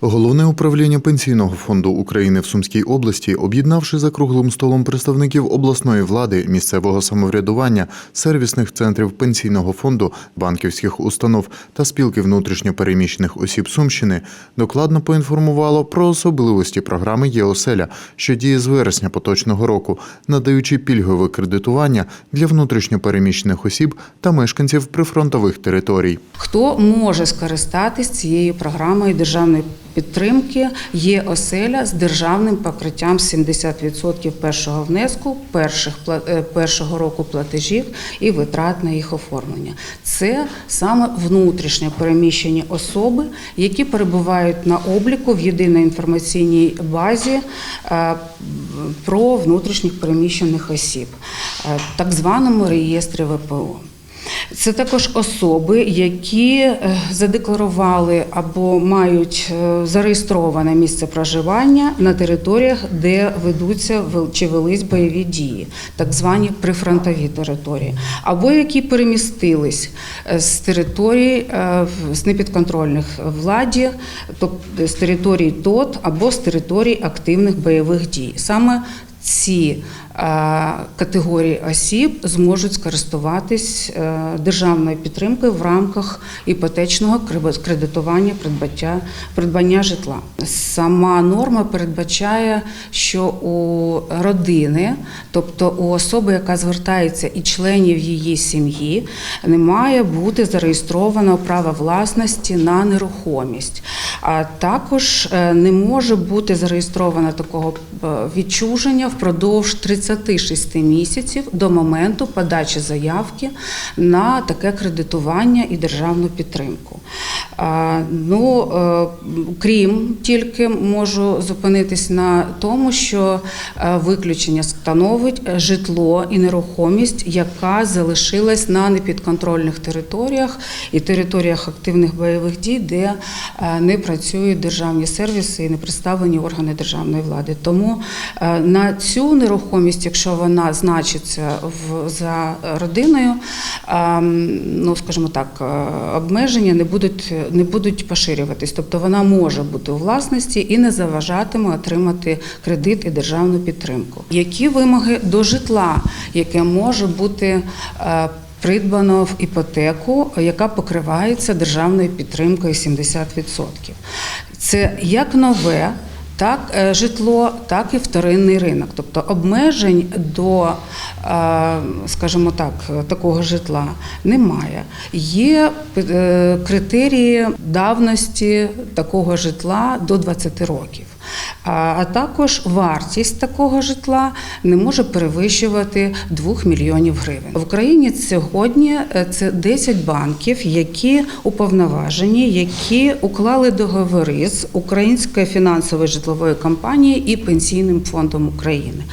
Головне управління пенсійного фонду України в Сумській області, об'єднавши за круглим столом представників обласної влади, місцевого самоврядування, сервісних центрів пенсійного фонду, банківських установ та спілки внутрішньопереміщених осіб Сумщини, докладно поінформувало про особливості програми ЄОСЕЛЯ, що діє з вересня поточного року, надаючи пільгове кредитування для внутрішньопереміщених осіб та мешканців прифронтових територій. Хто може скористатись цією програмою державної підтримки є оселя з державним покриттям 70% першого внеску, перших е, першого року платежів і витрат на їх оформлення. Це саме внутрішньо переміщені особи, які перебувають на обліку в єдиній інформаційній базі е, про внутрішніх переміщених осіб, е, так званому реєстрі ВПО. Це також особи, які е, задекларували або мають е, зареєстроване місце проживання на територіях, де ведуться чи велись бойові дії, так звані прифронтові території, або які перемістились е, з територій е, з непідконтрольних владі, тобто з територій ТОТ або з територій активних бойових дій. Саме ці е, категорії осіб зможуть скористуватись е, державною підтримкою в рамках іпотечного кредит- кредитування придбаття, придбання житла. Сама норма передбачає, що у родини, тобто у особи, яка звертається і членів її сім'ї, не має бути зареєстровано право власності на нерухомість. А також е, не може бути зареєстровано такого відчуження впродовж 36 місяців до моменту подачі заявки на таке кредитування і державну підтримку. Ну, е, крім тільки можу зупинитись на тому, що е, виключення становить житло і нерухомість, яка залишилась на непідконтрольних територіях і територіях активних бойових дій, де е, не працюють державні сервіси і не представлені органи державної влади. Тому на цю нерухомість, якщо вона значиться в за родиною, е, ну скажімо так, е, обмеження не будуть не будуть поширюватись. Тобто вона може бути у власності і не заважатиме отримати кредит і державну підтримку. Які вимоги до житла, яке може бути е, Придбано в іпотеку, яка покривається державною підтримкою 70%. Це як нове, так е, житло, так і вторинний ринок. Тобто обмежень до, е, скажімо так, такого житла немає. Є е, критерії давності такого житла до 20 років. А також вартість такого житла не може перевищувати 2 мільйонів гривень. В Україні сьогодні е, це 10 банків, які уповноважені, які уклали договори з Українською фінансовою житловою компанією і Пенсійним фондом України.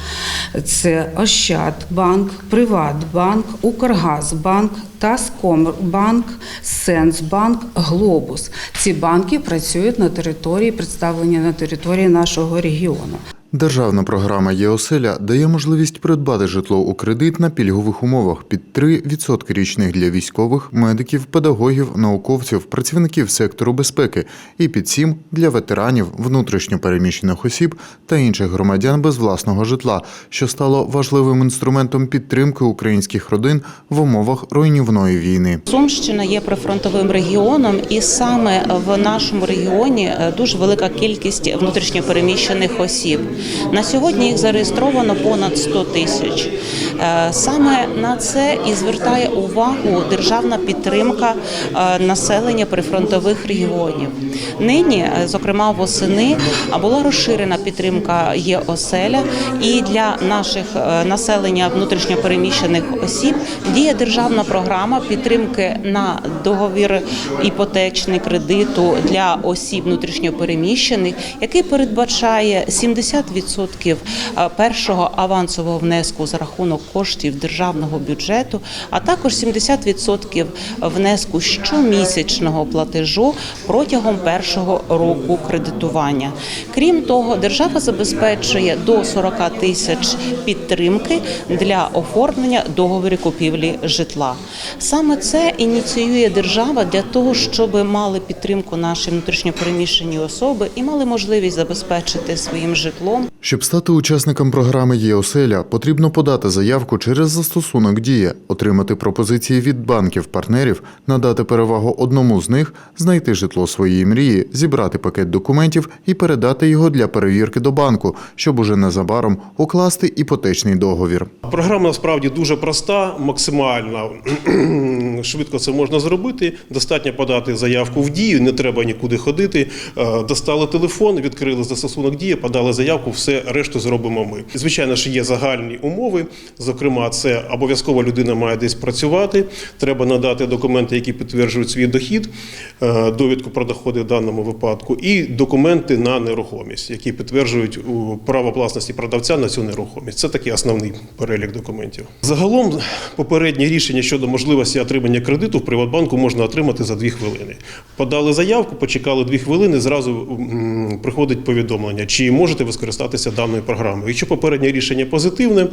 Це Ощадбанк, Приватбанк, Укргазбанк, Таскомбанк, Сенсбанк, Глобус. Ці банки працюють на території, представлені на території нашого регіону. Державна програма ЄОСЕЛЯ дає можливість придбати житло у кредит на пільгових умовах під 3% річних для військових, медиків, педагогів, науковців, працівників сектору безпеки і під 7% для ветеранів, внутрішньопереміщених осіб та інших громадян без власного житла, що стало важливим інструментом підтримки українських родин в умовах руйнівної війни. Сумщина є прифронтовим регіоном, і саме в нашому регіоні е, дуже велика кількість внутрішньопереміщених осіб. На сьогодні їх зареєстровано понад 100 тисяч. Е, Саме на це і звертає увагу державна підтримка е, населення прифронтових регіонів. Нині, е, зокрема, восени була розширена підтримка є оселя, і для наших населення внутрішньопереміщених осіб діє державна програма підтримки на договір іпотечний кредиту для осіб внутрішньопереміщених, який передбачає 70% 50% першого авансового внеску за рахунок коштів державного бюджету, а також 70% внеску щомісячного платежу протягом першого року кредитування. Крім того, держава забезпечує до 40 тисяч підтримки для оформлення договорів купівлі житла. Саме це ініціює держава для того, щоб мали підтримку наші внутрішньопереміщені особи і мали можливість забезпечити своїм житлом. Щоб стати учасником програми «Є-оселя», потрібно подати заявку через застосунок «Дія», отримати пропозиції від банків-партнерів, надати перевагу одному з них, знайти житло своєї мрії, зібрати пакет документів і передати його для перевірки до банку, щоб уже незабаром укласти іпотечний договір. Програма насправді дуже проста, максимально швидко це можна зробити. Достатньо подати заявку в дію, не треба нікуди ходити. Е, Достали телефон, відкрили застосунок дія, подали заявку, все решту зробимо ми. Звичайно, що є загальні умови. Зокрема, це обов'язково людина має десь працювати. Треба надати документи, які підтверджують свій дохід, е, довідку про доходи в даному випадку, і документи на нерухомість, які підтверджують право власності продавця на цю нерухомість. Це такий основний перелік документів. Загалом, попереднє рішення щодо можливості отримання кредиту в Приватбанку можна отримати за дві хвилини. Подали заявку, почекали дві хвилини. Зразу приходить повідомлення, чи можете ви скористатися даною програмою. Якщо попереднє рішення позитивне,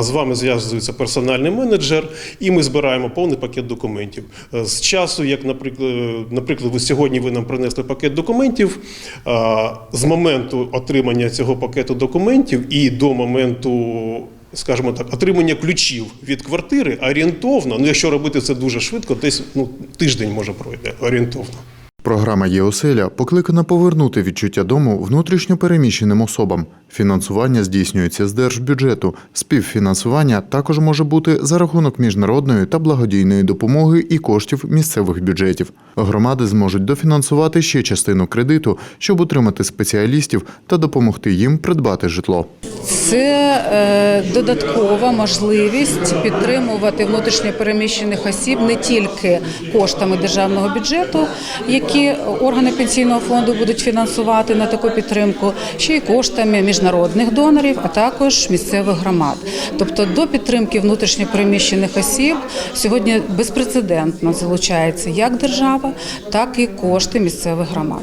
з вами зв'язується персональний менеджер, і ми збираємо повний пакет документів. Е, З часу, як, наприклад, наприклад, ви сьогодні ви нам принесли пакет документів, з моменту отримання цього пакету документів і до моменту. Скажімо так, отримання ключів від квартири орієнтовно, ну якщо робити це дуже швидко, десь ну, тиждень може пройде орієнтовно. Програма «Є-оселя» покликана повернути відчуття дому внутрішньо переміщеним особам. Фінансування здійснюється з держбюджету. Співфінансування також може бути за рахунок міжнародної та благодійної допомоги і коштів місцевих бюджетів. Громади зможуть дофінансувати ще частину кредиту, щоб утримати спеціалістів та допомогти їм придбати житло. Це е, додаткова можливість підтримувати внутрішньо переміщених осіб не тільки коштами державного бюджету, які органи пенсійного фонду будуть фінансувати на таку підтримку, ще й коштами міжнародних донорів, а також місцевих громад. Тобто до підтримки внутрішньо переміщених осіб сьогодні безпрецедентно залучається як держава, так і кошти місцевих громад.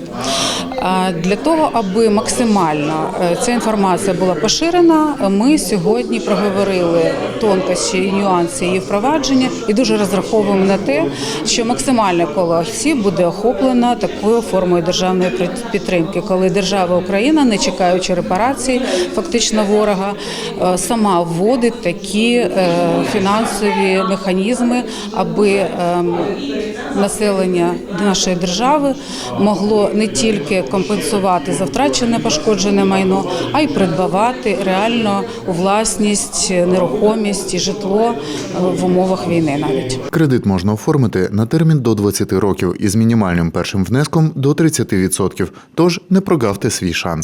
Для того, аби максимально е, ця інформація була поширена, ми сьогодні проговорили тонкощі і нюанси її впровадження і дуже розраховуємо на те, що максимальне коло осіб буде охоплено такою формою державної підтримки, коли держава Україна, не чекаючи репарації, фактично ворога, е, сама вводить такі е, фінансові механізми, аби ем, населення нашої держави могло не тільки компенсувати за втрачене пошкоджене майно, а й придбавати реально власність нерухомість і житло е, в умовах війни навіть. Кредит можна оформити на термін до 20 років із мінімальним першим внеском до 30%. Тож не прогавте свій шанс.